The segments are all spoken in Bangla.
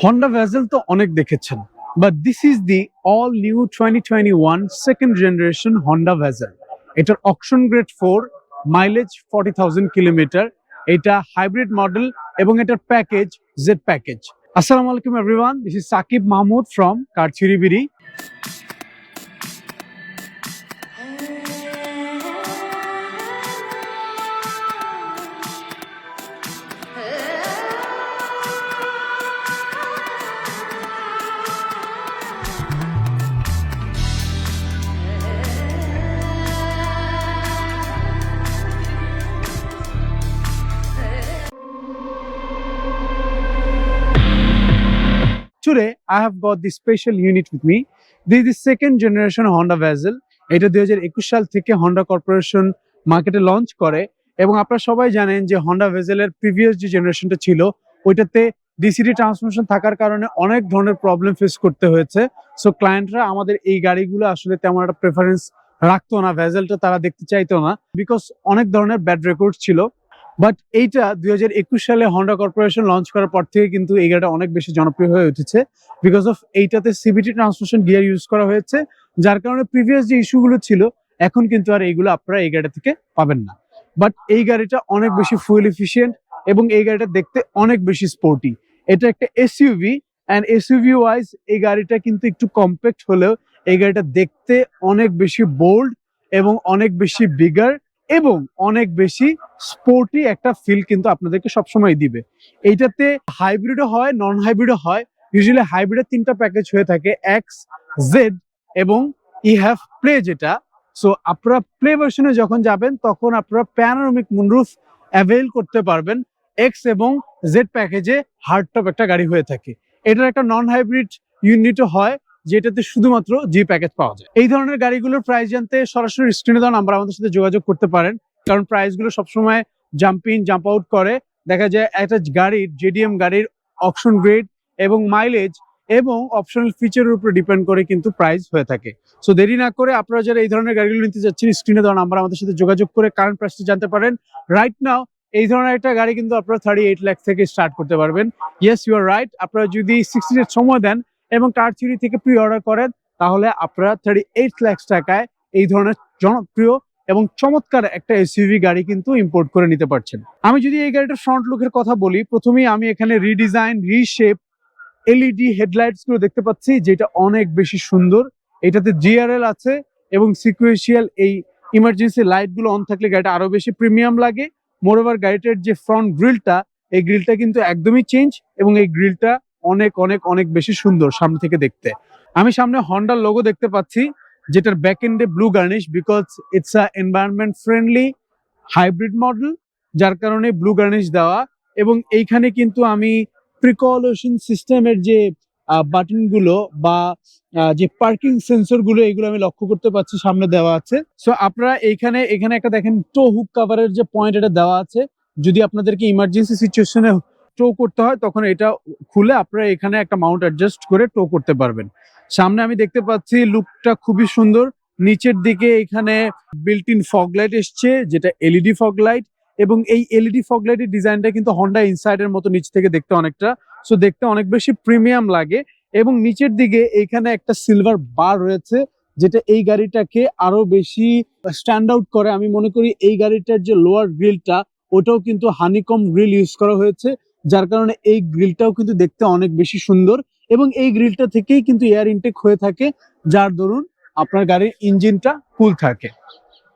হন্ডা ভ্যাজেল তো অনেক দেখেছেন but this is the all new twenty twenty one second generation Honda Vezel এটার auction grade four mileage forty thousand kilometre এটা হাইব্রিড মডেল এবং এটার প্যাকেজ জেড প্যাকেজ আসসালামু আলাইকুম everyone this is Sakib Mahmud from কারচিরিবিরি Today, I have got the special unit with me. This is the second generation Honda Vezel. এটা দুই হাজার একুশ সাল থেকে হন্ডা কর্পোরেশন মার্কেটে লঞ্চ করে। এবং আপনারা সবাই জানেন যে হন্ডা ভেজেলের প্রিভিয়াস যে জেনারেশনটা ছিল ওইটাতে ডিসিডি ট্রান্সমিশন থাকার কারণে অনেক ধরনের প্রবলেম ফেস করতে হয়েছে। সো ক্লায়েন্টরা আমাদের এই গাড়িগুলো আসলে তেমন একটা প্রেফারেন্স রাখতো না। ভেজেলটা তারা দেখতে চাইতো না। বিকজ অনেক ধরনের ব্যাড রেকর্ড ছিল। বাট এইটা দুই হাজার একুশ সালে হন্ডা কর্পোরেশন লঞ্চ করার পর থেকে কিন্তু এই গাড়িটা অনেক বেশি জনপ্রিয় হয়ে উঠেছে। বিকজ অফ এইটাতে সিবিটি ট্রান্সমিশন গিয়ার ইউজ করা হয়েছে, যার কারণে প্রিভিয়াস যে ইস্যুগুলো ছিল, এখন কিন্তু আর এইগুলো আপনারা এই গাড়ি থেকে পাবেন না। বাট এই গাড়িটা অনেক বেশি ফুয়েল এফিসিয়েন্ট এবং এই গাড়িটা দেখতে অনেক বেশি স্পোর্টি এটা একটা এসইউভি অ্যান্ড এসইউভি ওয়াইজ এই গাড়িটা কিন্তু একটু কম্প্যাক্ট হলেও এই গাড়িটা দেখতে অনেক বেশি বোল্ড এবং অনেক বেশি বিগার এবং অনেক বেশি স্পোর্টি একটা ফিল কিন্তু আপনাদেরকে সবসময় দিবে। এইটাতে হাইব্রিডও হয় নন হাইব্রিডও হয়। ইউজুয়ালি হাইব্রিডের তিনটা প্যাকেজ হয়ে থাকে এক্স জেড এবং ই হ্যাভ প্লে যেটা। সো আপনারা প্লে ভার্সনে যখন যাবেন, তখন আপনারা প্যানোরামিক মুনরুফ অ্যাভেল করতে পারবেন। এক্স এবং জেড প্যাকেজে হার্ড টপ একটা গাড়ি হয়ে থাকে। এটার একটা নন হাইব্রিড ইউনিটও হয়। যেটাতে শুধুমাত্র জি প্যাকেজ পাওয়া যায়। এই ধরনের গাড়িগুলোর প্রাইস জানতে সরাসরি স্ক্রিনে দেওয়া নাম্বার আমাদের সাথে যোগাযোগ করতে পারেন। কারণ প্রাইসগুলো সবসময় জাম্প ইন জাম্প আউট করে। দেখা যায় একটা গাড়ির জেডিএম গাড়ির অপশন গ্রেড এবং মাইলেজ এবং অপশনাল ফিচারের উপর ডিপেন্ড করে কিন্তু প্রাইস হয়ে থাকে। সো দেরি না করে আপনারা যারা এই ধরনের গাড়িগুলো নিতে যাচ্ছেন স্ক্রিনে দেওয়া নাম্বার আমাদের সাথে যোগাযোগ করে কারেন্ট প্রাইসটা জানতে পারেন। রাইট নাও এই ধরনের একটা গাড়ি কিন্তু আপনারা থার্টি এইট লাখ থেকে স্টার্ট করতে পারবেন। ইয়েস ইউ আর রাইট আপনারা যদি সিক্সটি সময় দেন এবং কার থ্রি থেকে প্রি অর্ডার করেন, তাহলে আপনারা থার্টি এইট লাখ টাকায় এই ধরনের জনপ্রিয় এবং চমৎকার একটা এসইউভি গাড়ি কিন্তু ইম্পোর্ট করে নিতে পারছেন। আমি যদি এই গাড়িটার ফ্রন্ট লুকের কথা বলি, প্রথমেই আমি এখানে রিডিজাইন রিশেপ এলইডি হেডলাইটসগুলো দেখতে পাচ্ছি, যেটা অনেক বেশি সুন্দর। এটাতে জিআরএল আছে এবং সিকুয়েশিয়াল এই ইমার্জেন্সি লাইটগুলো অন থাকলে গাড়িটা আরও বেশি প্রিমিয়াম লাগে। মোরওভার গাড়িটার যে ফ্রন্ট গ্রিলটা এই গ্রিলটা কিন্তু একদমই চেঞ্জ এবং এই গ্রিলটা অনেক অনেক অনেক বেশি সুন্দর সামনে থেকে দেখতে। আমি সামনে হন্ডার লোগো দেখতে পাচ্ছি, যেটার ব্যাক এন্ডে blue garnish because it's a environment friendly hybrid model যার কারণে ব্লু গার্নিশ দেওয়া। এবং এইখানে কিন্তু আমি প্রিকলেশন সিস্টেমের যে বাটনগুলো বা যে পার্কিং সেন্সরগুলো, এগুলো আমি লক্ষ্য করতে পারছি সামনে দেওয়া আছে। সো আপনারা এইখানে, এখানে একটা দেখেন টো হুক কাভারের যে পয়েন্ট এটা দেওয়া আছে। যদি আপনাদেরকে ইমার্জেন্সি সিচুয়েশনে টো করতে হয়, তখন এটা খুলে আপনারা এখানে একটা মাউন্ট অ্যাডজাস্ট করে টো করতে পারবেন। সামনে আমি দেখতে পাচ্ছি লুকটা খুবই সুন্দর। নিচের দিকে এখানে বিল্ট ইন ফগ লাইট এসছে, যেটা এলইডি ফগ লাইট এবং এই এলইডি ফগ লাইটের ডিজাইনটা কিন্তু হন্ডা ইনসাইডের মতো নিচ থেকে দেখতে অনেকটা। সো দেখতে অনেক বেশি প্রিমিয়াম লাগে এবং নিচের দিকে এখানে একটা সিলভার বার রয়েছে, যেটা এই গাড়িটাকে আরও বেশি স্ট্যান্ড আউট করে। আমি মনে করি এই গাড়িটার যে লোয়ার গ্রিলটা ওটাও কিন্তু হানিকম গ্রিল ইউজ করা হয়েছে। যার কারণে এই গ্রিলটাও কিন্তু দেখতে অনেক বেশি সুন্দর এবং এই গ্রিলটা থেকেই কিন্তু এয়ার ইনটেক হয়ে থাকে, যার দরুন আপনার গাড়ির ইঞ্জিনটা কুল থাকে।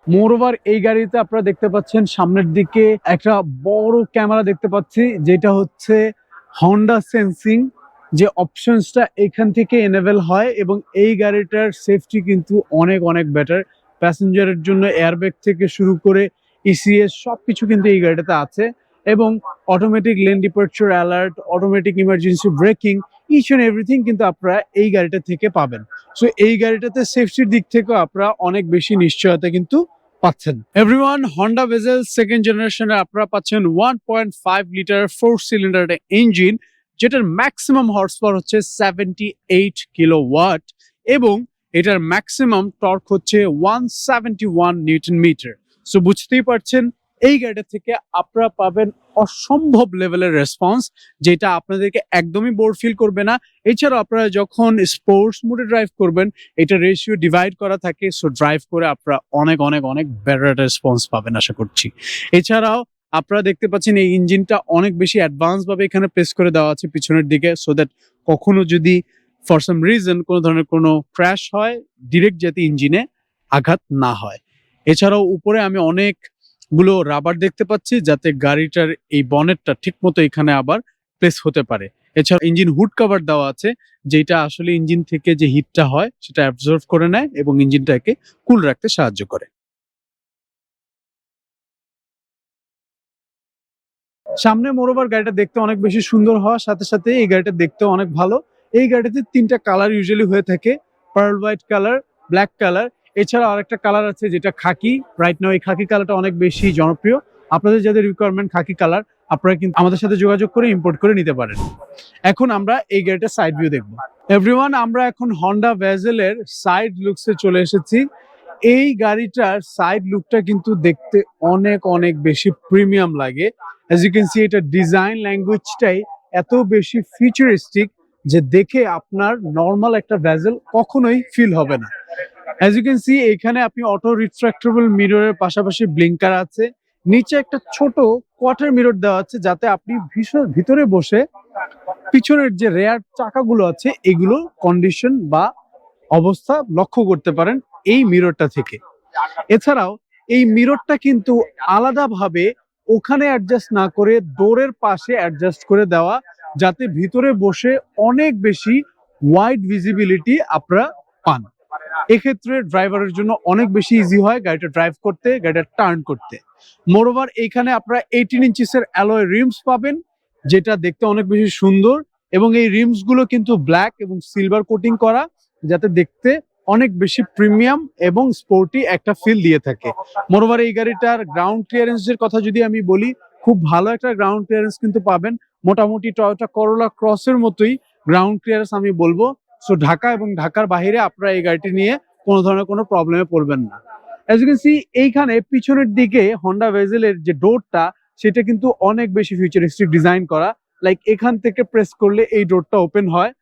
মোরওভার এই গাড়িতে আপনারা দেখতে পাচ্ছেন, সামনের দিকে একটা বড় ক্যামেরা দেখতে পাচ্ছি, যেটা হচ্ছে হন্ডা সেন্সিং যে অপশনসটা এখান থেকে এনেবেল হয় এবং এই গাড়িটার সেফটি কিন্তু অনেক অনেক বেটার। প্যাসেঞ্জারের জন্য এয়ারব্যাগ থেকে শুরু করে ইসিএস সবকিছু কিন্তু এই গাড়িটাতে আছে। এবং automatic lane departure alert automatic emergency braking each and everything কিন্তু আপনারা এই গাড়িটা থেকে পাবেন। সো এই গাড়িটাতে সেফটির দিক থেকেও আপনারা অনেক বেশি নিশ্চয়তা কিন্তু পাচ্ছেন। এভরিওয়ান হন্ডা ভেজেল সেকেন্ড জেনারেশনে আপনারা পাচ্ছেন one point five litre four cylinder engine যেটার ম্যাক্সিমাম হর্স পাওয়ার হচ্ছে সেভেন্টি এইট কিলো ওয়াট এবং এটার ম্যাক্সিমাম টর্ক হচ্ছে one seventy one newton metre so বুঝতেই পারছেন এই গাড়িটা থেকে আপনারা পাবেন অসম্ভব লেভেলের রেসপন্স যেটা আপনাদেরকে একদমই বোর ফিল করবে না। এছাড়াও আপনারা যখন স্পোর্টস মোডে ড্রাইভ করবেন, এটা রেশিও ডিভাইড করা থাকে সো ড্রাইভ করে আপনারা অনেক অনেক অনেক বেটার রেসপন্স পাবেন, আশা করছি। এছাড়াও আপনারা দেখতে পাচ্ছেন এই ইঞ্জিনটা অনেক বেশি অ্যাডভান্স ভাবে এখানে প্লেস করে দেওয়া আছে পিছনের দিকে সো দ্যাট কখনো যদি ফর সাম রিজন কোনো ধরনের কোনো ক্র্যাশ হয় ডিরেক্ট যাতে ইঞ্জিনে আঘাত না হয়। এছাড়াও উপরে আমি অনেকগুলো রাবার দেখতে পাচ্ছি, যাতে গাড়িটার এই বনেটটা ঠিক মতো এখানে আবার প্লেস হতে পারে। এছাড়া ইঞ্জিন হুড কভার দেওয়া আছে যেটা আসলে ইঞ্জিন থেকে যে হিটটা হয়, সেটা অ্যাবজর্ভ করে নেয় এবং ইঞ্জিনটাকে কুল রাখতে সাহায্য করে। সামনে মোরোবার গাড়িটা দেখতে অনেক বেশি সুন্দর হওয়ার সাথে সাথে এই গাড়িটা দেখতে অনেক ভালো। এই গাড়িতে তিনটা কালার ইউজুয়ালি হয়ে থাকে pearl white colour black colour এছাড়া আরেকটা কালার আছে যেটা খাকি। রাইট নাও এই খাকি কালারটা অনেক বেশি জনপ্রিয়। আপনাদের যাদের রিকোয়ারমেন্ট খাকি কালার আপনারা কিন্তু আমাদের সাথে যোগাযোগ করে ইম্পোর্ট করে নিতে পারেন। এখন আমরা এই গাড়িটার সাইড ভিউ দেখব। এভরিওয়ান আমরা এখন হন্ডা ভ্যাজেলের সাইড লুকসে চলে এসেছি। এই গাড়িটার সাইড লুকটা কিন্তু দেখতে অনেক অনেক বেশি প্রিমিয়াম লাগে। অ্যাজ ইউ ক্যান সি এটা ডিজাইন ল্যাঙ্গুয়েজটাই এত বেশি ফিউচারিস্টিক যে দেখে আপনার নর্মাল একটা ভ্যাজেল কখনোই ফিল হবে না। অ্যাজ ইউ ক্যান সি এখানে আপনি অটো রিট্রাক্টেবল মিররের পাশাপাশি ব্লিঙ্কার আছে। নিচে একটা ছোট কোয়ার্টার মিরর দেওয়া আছে, যাতে আপনি ভীষণ ভিতরে বসে পিছনের যে রেয়ার চাকাগুলো আছে, এগুলো কন্ডিশন বা অবস্থা লক্ষ্য করতে পারেন এই মিররটা থেকে। এছাড়াও, এই মিররটা কিন্তু আলাদাভাবে ওখানে অ্যাডজাস্ট না করে ডোরের পাশে অ্যাডজাস্ট করে দেওয়া, যাতে ভিতরে বসে অনেক বেশি ওয়াইড ভিজিবিলিটি আপনারা পান। এক্ষেত্রে ড্রাইভারের জন্য অনেক বেশি ইজি হয় গাড়িটা ড্রাইভ করতে, গাড়িটা টার্ন করতে। মোরওভার এইখানে আপনারা এইটিন ইঞ্চিসের অ্যালয় রিমস পাবেন, যেটা দেখতে অনেক বেশি সুন্দর এবং এই রিমসগুলো কিন্তু ব্ল্যাক এবং সিলভার কোটিং করা, যাতে দেখতে অনেক বেশি প্রিমিয়াম এবং স্পোর্টি একটা ফিল দিয়ে থাকে। মোরওভার এই গাড়িটার গ্রাউন্ড ক্লিয়ারেন্সের কথা যদি আমি বলি, খুব ভালো একটা গ্রাউন্ড ক্লিয়ারেন্স কিন্তু পাবেন। মোটামুটি টয়োটা করোলা ক্রসের মতোই গ্রাউন্ড ক্লিয়ারেন্স আমি বলব। সো ঢাকা এবং ঢাকার বাইরে আপনারা এই গাড়িটি নিয়ে কোনো ধরনের কোনো প্রবলেমে পড়বেন না। অ্যাজ ইউ ক্যান সি এইখানে পিছনের দিকে হন্ডা ভেজেলের যে ডোরটা সেটা কিন্তু অনেক বেশি ফিউচারিস্টিক ডিজাইন করা। লাইক এখান থেকে প্রেস করলে এই ডোরটা ওপেন হয়।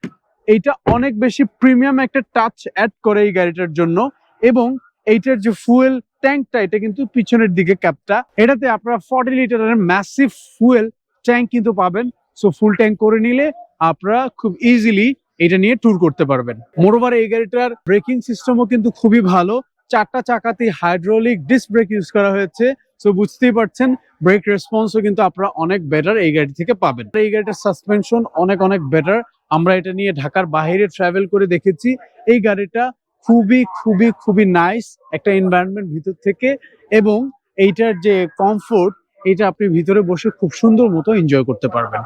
এইটা অনেক বেশি প্রিমিয়াম একটা টাচ অ্যাড করে এই গাড়িটার জন্য। এবং এইটার যে ফুয়েল ট্যাঙ্কটা এটা কিন্তু পিছনের দিকে ক্যাপটা এটাতে আপনারা ফর্টি লিটারের ম্যাসিভ ফুয়েল ট্যাঙ্ক কিন্তু পাবেন। সো ফুল ট্যাঙ্ক করে নিলে আপনারা খুব ইজিলি এটা নিয়ে ট্যুর করতে পারবেন। মোরওভার এই গাড়িটার ব্রেকিং সিস্টেমও কিন্তু খুবই ভালো। চারটা চাকাতে হাইড্রোলিক ডিস্ক ব্রেক ইউজ করা হয়েছে। সো বুঝতেই পারছেন ব্রেক রেসপন্সও কিন্তু আপনারা অনেক বেটার এই গাড়ি থেকে পাবেন। এই গাড়িটার সাসপেনশন অনেক অনেক বেটার আমরা এটা নিয়ে ঢাকার বাইরে ট্রাভেল করে দেখেছি। এই গাড়িটা খুবই খুবই খুবই নাইস একটা এনভায়রনমেন্ট ভিতর থেকে এবং এইটার যে কমফোর্ট এটা আপনি ভিতরে বসে খুব সুন্দর মতো এনজয় করতে পারবেন।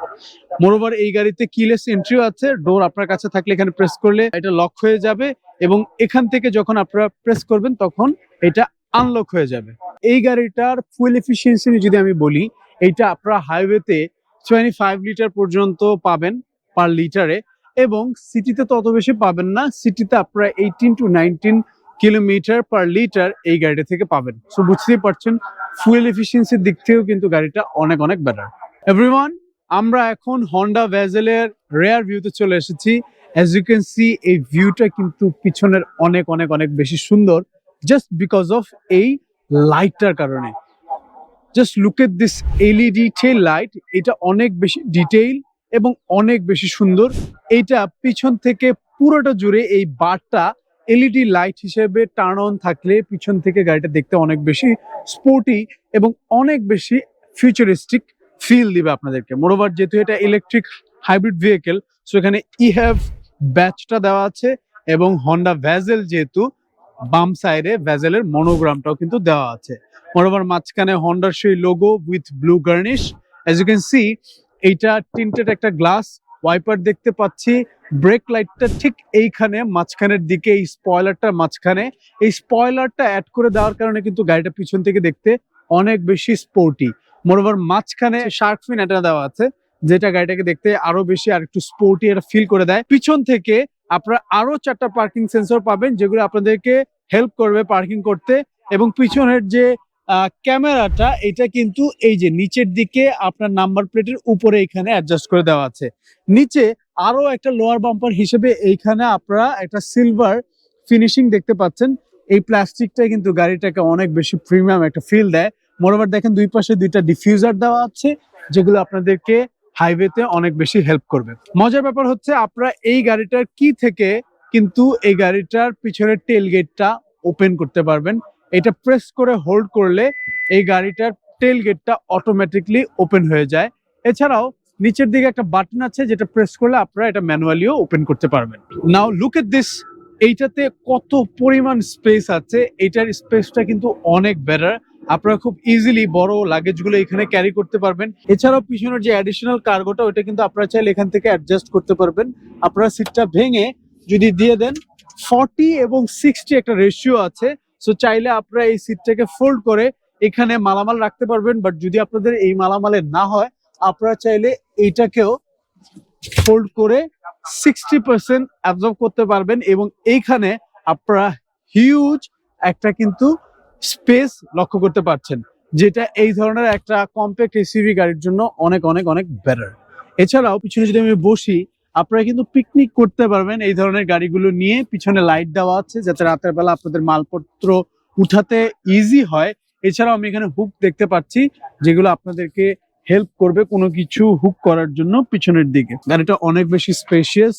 মোরওভার, এই গাড়িতে কিলেস এন্ট্রিও আছে। ডোর আপনার কাছে থাকলে এখানে প্রেস করলে এটা লক হয়ে যাবে এবং এখান থেকে যখন আপনারা প্রেস করবেন তখন এটা আনলক হয়ে যাবে। এই গাড়িটার ফুয়েল এফিসিয়েন্সি যদি আমি বলি এইটা আপনারা হাইওয়েতে টোয়েন্টি ফাইভ লিটার পর্যন্ত পাবেন পার লিটারে এবং সিটিতে তত বেশি পাবেন না সিটিতে আপনারা eighteen to nineteen kilometre per litre এই গাড়িটা থেকে পাবেন। সো বুঝতেই পারছেন ফুয়েল এফিসিয়েন্সির দিক থেকেও কিন্তু গাড়িটা অনেক অনেক বেটার এভরিওয়ান আমরা এখন হন্ডা ভ্যাজেলের রেয়ার ভিউতে চলে এসেছি। অ্যাজ ইউ ক্যান সি এই ভিউটা কিন্তু পিছনের অনেক অনেক অনেক বেশি সুন্দর জাস্ট বিকজ অফ এই লাইটটার কারণে। Just look at this LED tail light এটা অনেক বেশি ডিটেইল এবং অনেক বেশি সুন্দর। এইটা পিছন থেকে পুরোটা জুড়ে এই বারটা এলইডি লাইট হিসেবে টার্ন অন থাকলে পিছন থেকে গাড়িটা দেখতে অনেক বেশি স্পোর্টি এবং অনেক বেশি ফিউচারিস্টিক ফিল দিবে আপনাদেরকে। মোরোভার যেহেতু এটা ইলেকট্রিক হাইব্রিড ভেহিকেল সো এখানে ই হ্যাভ ব্যাচটা দেওয়া আছে এবং হন্ডা ভ্যাজেল যেহেতু বাম সাইডে ভ্যাজেলের মনোগ্রামটাও কিন্তু দেওয়া আছে। মোরোভার মাঝখানে হন্ডার সেই logo with blue garnish as you can see এইটা টিন্টেড একটা গ্লাস ওয়াইপার দেখতে পাচ্ছি। ব্রেক লাইটটা ঠিক এইখানে, মাঝখানের দিকে, এই স্পয়লারটার মাঝখানে। এই স্পয়লারটা অ্যাড করে দেওয়ার কারণে কিন্তু গাড়িটা পিছন থেকে দেখতে অনেক বেশি স্পোর্টি মোরওভার মাঝখানে শার্ক ফিন এটা দেওয়া আছে, যেটা গাড়িটাকে দেখতে আরও বেশি আর একটু স্পোর্টি এটা ফিল করে দেয়। পিছন থেকে আপনারা আরও চারটা পার্কিং সেন্সর পাবেন, যেগুলো আপনাদেরকে হেল্প করবে পার্কিং করতে। এবং পিছনের যে ক্যামেরাটা এটা কিন্তু এই যে নিচের দিকে আপনার নাম্বার প্লেটের উপরে এখানে অ্যাডজাস্ট করে দেওয়া আছে। নিচে আরও একটা লোয়ার বাম্পার হিসেবে এইখানে আপনারা একটা সিলভার ফিনিশিং দেখতে পাচ্ছেন। এই প্লাস্টিকটা কিন্তু গাড়িটাকে অনেক বেশি প্রিমিয়াম একটা ফিল দেয়। মোরোবার দেখেন দুই পাশে দুইটা ডিফিউজার দেওয়া আছে, যেগুলো আপনাদেরকে হাইওয়েতে অনেক বেশি হেল্প করবে। মজার ব্যাপার হচ্ছে আপনারা এই গাড়িটার কি থেকে কিন্তু এই গাড়িটার পিছনের টেল গেটটা ওপেন করতে পারবেন। এটা প্রেস করে হোল্ড করলে এই গাড়িটার টেল গেটটা অটোমেটিকলি ওপেন হয়ে যায়। এছাড়াও নিচের দিকে একটা বাটন আছে যেটা প্রেস করলে আপনারা এটা ম্যানুয়ালিও ওপেন করতে পারবেন। নাও লুক এট দিস এইটাতে কত পরিমাণ স্পেস আছে, এইটার স্পেসটা কিন্তু অনেক বেটার আপনারা খুব ইজিলি বড় লাগেজগুলো এখানে ক্যারি করতে পারবেন। এছাড়াও পিছনের যে অ্যাডিশনাল কার্গোটা ওটা কিন্তু আপনারা চাইলে এখান থেকে অ্যাডজাস্ট করতে পারবেন। আপনারা সিটটা ভেঙে যদি দিয়ে দেন ফর্টি এবং সিক্সটি একটা রেশিও আছে। সো চাইলে আপনারা এই সিটটাকে ফোল্ড করে এখানে মালামাল রাখতে পারবেন বাট যদি আপনাদের এই মালামালের না হয়, আপনারা চাইলে এইটাকেও ফোল্ড করে সিক্সটি পার্সেন্ট অ্যাবজর্ব করতে পারবেন এবং এইখানে আপনারা হিউজ একটা কিন্তু স্পেস লক্ষ্য করতে পারছেন, যেটা এই ধরনের একটা কম্প্যাক্ট এসিভি গাড়ির জন্য অনেক অনেক অনেক বেটার এছাড়াও পিছনে যদি আমি বসি আপনারা কিন্তু পিকনিক করতে পারবেন এই ধরনের গাড়িগুলো নিয়ে। পিছনে লাইট দেওয়া আছে যাতে রাতের বেলা আপনাদের মালপত্র উঠাতে ইজি হয়। এছাড়াও আমি এখানে হুক দেখতে পাচ্ছি, যেগুলো আপনাদেরকে হেল্প করবে কোনো কিছু হুক করার জন্য পিছনের দিকে। গাড়িটা অনেক বেশি স্পেশিয়াস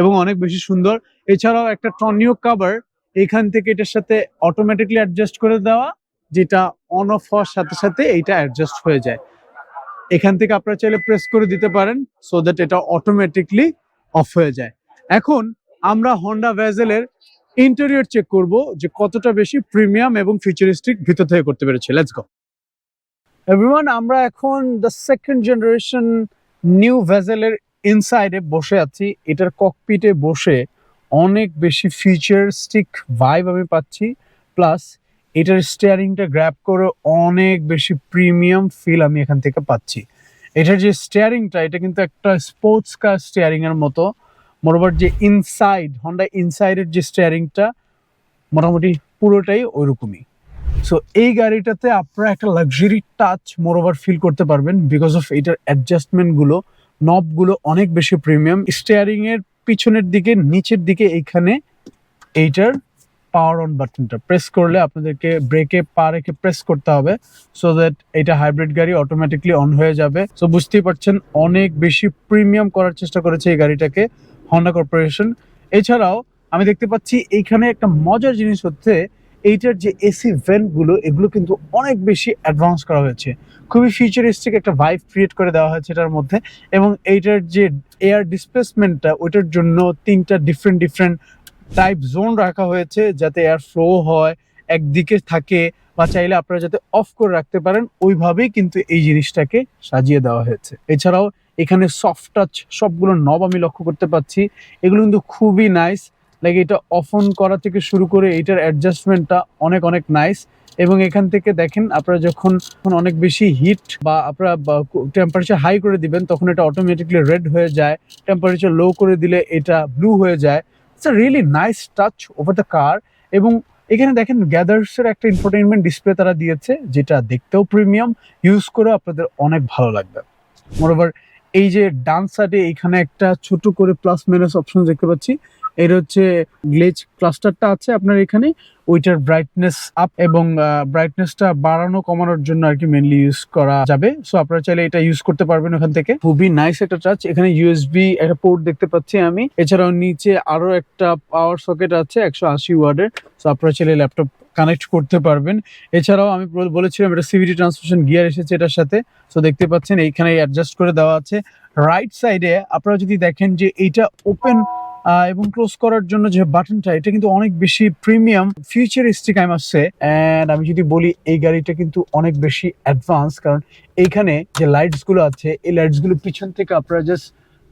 এবং অনেক বেশি সুন্দর। এছাড়াও একটা টনিও কাভার এখান থেকে এটার সাথে অটোমেটিকলি অ্যাডজাস্ট করে দেওয়া, যেটা অন অফ হওয়ার সাথে সাথে এইটা অ্যাডজাস্ট হয়ে যায়। এখান থেকে আপনারা চাইলে প্রেস করে দিতে পারেন সো দ্যাট এটা অটোমেটিকলি অফ হয়ে যায়। এখন আমরা হন্ডা ভ্যাজেলের ইন্টেরিয়র চেক করব যে কতটা বেশি প্রিমিয়াম এবং ফিউচারিস্টিক ভিতর থেকে করতে পেরেছে। লেটস গো এভরিওয়ান আমরা এখন দ্য সেকেন্ড জেনারেশন নিউ ভ্যাজেলের ইনসাইডে বসে আছি। এটার ককপিটে বসে অনেক বেশি ফিচারিস্টিক ভাইব আমি পাচ্ছি। প্লাস এটার স্টিয়ারিংটা গ্র্যাপ করে অনেক বেশি প্রিমিয়াম ফিল আমি এখান থেকে পাচ্ছি। এটার যে স্টিয়ারিংটা এটা কিন্তু একটা স্পোর্টস কার স্টিয়ারিং এর মতো। মোটামুটি যে ইনসাইড হন্ডা ইনসাইডের যে স্টিয়ারিংটা মোটামুটি পুরোটাই ওইরকমই। সো এই গাড়িটাতে আপনারা একটা লাক্সারি টাচ মোরওভার ফিল করতে পারবেন বিকজ অফ এটার অ্যাডজাস্টমেন্টগুলো নবগুলো অনেক বেশি প্রিমিয়াম স্টিয়ারিং এর পিছনের দিকে, নিচের দিকে এইখানে এইটার পাওয়ার অন বাটনটা প্রেস করলে আপনাদেরকে ব্রেকে পা রেখে প্রেস করতে হবে সো দ্যাট এটা হাইব্রিড গাড়ি অটোমেটিকলি অন হয়ে যাবে। সো বুঝতেই পারছেন, অনেক বেশি প্রিমিয়াম করার চেষ্টা করেছে এই গাড়িটাকে হন্ডা কর্পোরেশন এছাড়াও আমি দেখতে পাচ্ছি এইখানে একটা মজার জিনিস হচ্ছে, এইটার যে এসি ভেন্টগুলো, এগুলো কিন্তু অনেক বেশি অ্যাডভান্স করা হয়েছে। খুবই ফিউচারিস্টিক একটা ভাইব ক্রিয়েট করে দেওয়া হয়েছে এটার মধ্যে, এবং এইটার যে এয়ার ডিসপ্লেসমেন্টটা ওইটার জন্য তিনটা ডিফারেন্ট ডিফারেন্ট টাইপ জোন রাখা হয়েছে যাতে এয়ার ফ্লো হয়, একদিকে থাকে বা চাইলে আপনারা যাতে অফ করে রাখতে পারেন, ওইভাবেই কিন্তু এই জিনিসটাকে সাজিয়ে দেওয়া হয়েছে। এছাড়াও এখানে সফট টাচ সবগুলো নব আমি লক্ষ্য করতে পাচ্ছি। এগুলো কিন্তু খুবই নাইস লাইক এটা অফ অন করা থেকে শুরু করে এটার অ্যাডজাস্টমেন্টটা অনেক অনেক নাইস এবং এখান থেকে দেখেন আপনারা যখন অনেক বেশি হিট বা আপনারা টেম্পারেচার হাই করে দিবেন, তখন এটা অটোমেটিকলি রেড হয়ে যায়। টেম্পারেচার লো করে দিলে এটা ব্লু হয়ে যায়। It's a really nice touch over the car এবং এখানে দেখেন গ্যাদার্সের একটা ইনফোটেনমেন্ট ডিসপ্লে তারা দিয়েছে, যেটা দেখতেও প্রিমিয়াম ইউজ করে আপনাদের অনেক ভালো লাগবে। মোরওভার এই যে ডান সাইডে এখানে একটা ছোট করে প্লাস মাইনাস অপশন দেখতে পাচ্ছি। এর হচ্ছে গ্লেজ ক্লাস্টারটা আছে আপনার এখানে, ওইটার ব্রাইটনেস আপ এবং ব্রাইটনেসটা বাড়ানো, কমানোর জন্য আর কি মেনলি ইউজ করা যাবে। সো আপনারা চাইলে এটা ইউজ করতে পারবেন ওখান থেকে। খুবই নাইস একটা টাচ এখানে ইউএসবি একটা পোর্ট দেখতে পাচ্ছি আমি। এছাড়াও নিচে আরও একটা পাওয়ার সকেট আছে, একশো আশি ওয়ার্ডের সো আপনারা চাইলে ল্যাপটপ কানেক্ট করতে পারবেন। এছাড়াও আমি বলেছিলাম এটা সিভিটি ট্রান্সমিশন গিয়ার এসেছে এটার সাথে। সো দেখতে পাচ্ছেন এইখানে অ্যাডজাস্ট করে দেওয়া আছে। রাইট সাইডে আপনারা যদি দেখেন যে এইটা ওপেন এবং ক্লোজ করার জন্য যে বাটনটা এটা কিন্তু অনেক বেশি premium futuristic I must say and আমি যদি বলি, এই গাড়িটা কিন্তু অনেক বেশি অ্যাডভান্স কারণ এইখানে যে লাইটসগুলো আছে, এই লাইটসগুলো পিছন থেকে আপনারা জাস্ট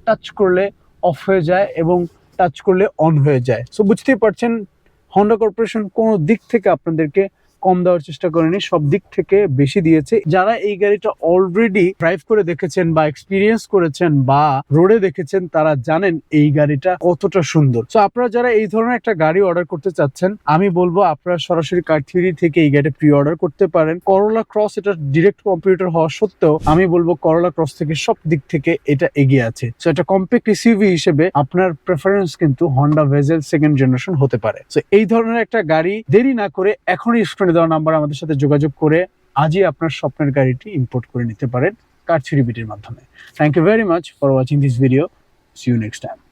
টাচ করলে অফ হয়ে যায় এবং টাচ করলে অন হয়ে যায়। সো বুঝতেই পারছেন হন্ডা কর্পোরেশন কোনো দিক থেকে আপনাদেরকে কম দেওয়ার চেষ্টা করেনি, সব দিক থেকে বেশি দিয়েছে। যারা এই গাড়িটা অলরেডি ড্রাইভ করে দেখেছেন বা এক্সপিরিয়েন্স করেছেন বা রোডে দেখেছেন, তারা জানেন এই গাড়িটা কতটা সুন্দর। তো আপনারা যারা এই ধরনের একটা গাড়ি অর্ডার করতে চাচ্ছেন, আমি বলব আপনারা সরাসরি কার থিওরি থেকে এই গাড়ি প্রি অর্ডার করতে পারেন। করোলা ক্রস এটা ডিরেক্ট কম্পিউটার হওয়া সত্ত্বেও, আমি বলব করোলা ক্রস থেকে সব দিক থেকে এটা এগিয়ে আছে। তো এটা কম্প্যাক্ট এসইউভি হিসেবে আপনার প্রেফারেন্স কিন্তু হন্ডা ভেজেল সেকেন্ড জেনারেশন হতে পারে। তো এই ধরনের একটা গাড়ি দেরি না করে এখনই স্ক্রিনে দেওয়া নাম্বার আমাদের সাথে যোগাযোগ করে আজই আপনার স্বপ্নের গাড়িটি ইম্পোর্ট করে নিতে পারেন কার থ্রি বিটির মাধ্যমে। Thank you very much for watching this video see you next time